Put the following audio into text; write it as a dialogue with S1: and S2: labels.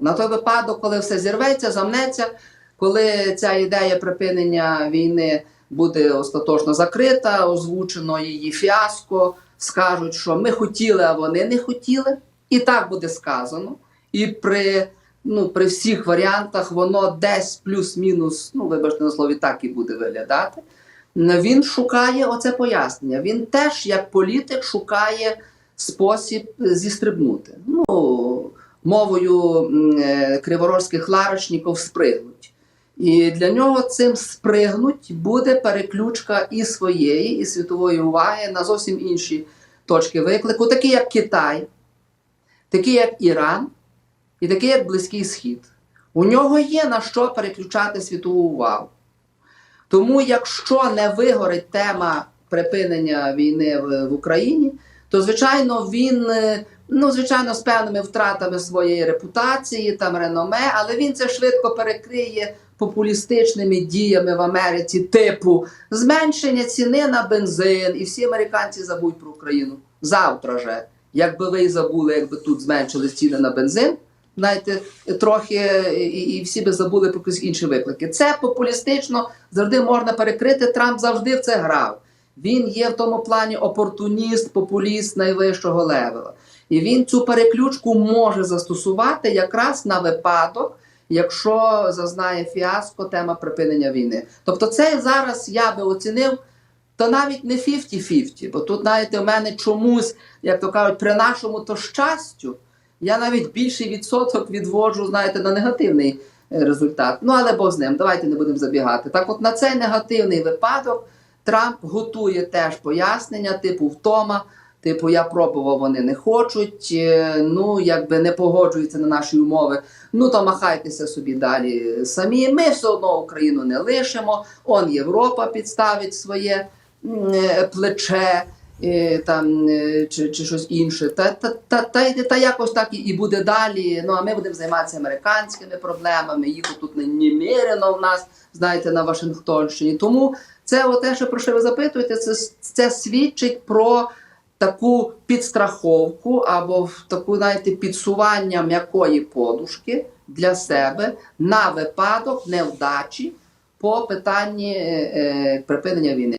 S1: На той випадок, коли все зірветься, замнеться, коли ця ідея припинення війни буде остаточно закрита, озвучено її фіаско, скажуть, що ми хотіли, а вони не хотіли. І так буде сказано. І при, ну, при всіх варіантах воно десь плюс-мінус, ну, вибачте на слові, так і буде виглядати. Він шукає оце пояснення. Він теж, як політик, шукає спосіб зістрибнути. Ну, мовою е, криворожських ларочників спригнуть. І для нього цим спригнуть буде переключка і своєї, і світової уваги на зовсім інші точки виклику, такі як Китай, такі як Іран, і такий як Близький Схід. У нього є на що переключати світову увагу. Тому, якщо не вигорить тема припинення війни в Україні, то звичайно він, е, ну звичайно, з певними втратами своєї репутації, там реноме, але він це швидко перекриє популістичними діями в Америці, типу зменшення ціни на бензин, і всі американці забудуть про Україну завтра же. Якби ви забули, якби тут зменшили ціни на бензин, знаєте, трохи і, і всі би забули про якісь інші виклики. Це популістично завжди можна перекрити. Трамп завжди в це грав. Він є в тому плані опортуніст, популіст найвищого левела. І він цю переключку може застосувати якраз на випадок, якщо зазнає фіаско тема припинення війни. Тобто, це зараз я би оцінив. То навіть не 50-50, бо тут, знаєте, в мене чомусь, як то кажуть, при нашому то щастю, я навіть більший відсоток відводжу, знаєте, на негативний е, результат. Ну, але Бог з ним, давайте не будемо забігати. Так от на цей негативний випадок Трамп готує теж пояснення, типу втома, типу, я пробував, вони не хочуть, е, ну, якби не погоджуються на наші умови. Ну, то махайтеся собі далі самі. Ми все одно Україну не лишимо. Он Європа підставить своє е, плече. Е, Там е, чи, чи щось інше, та, та, та, та, та якось так і, буде далі. Ну а ми будемо займатися американськими проблемами. Їх тут не немерено в нас, знаєте, на Вашингтонщині. Тому це те, що про що ви запитуєте, це, це свідчить про таку підстраховку або в таку, знаєте, підсування м'якої подушки для себе на випадок невдачі по питанні е, е, припинення війни.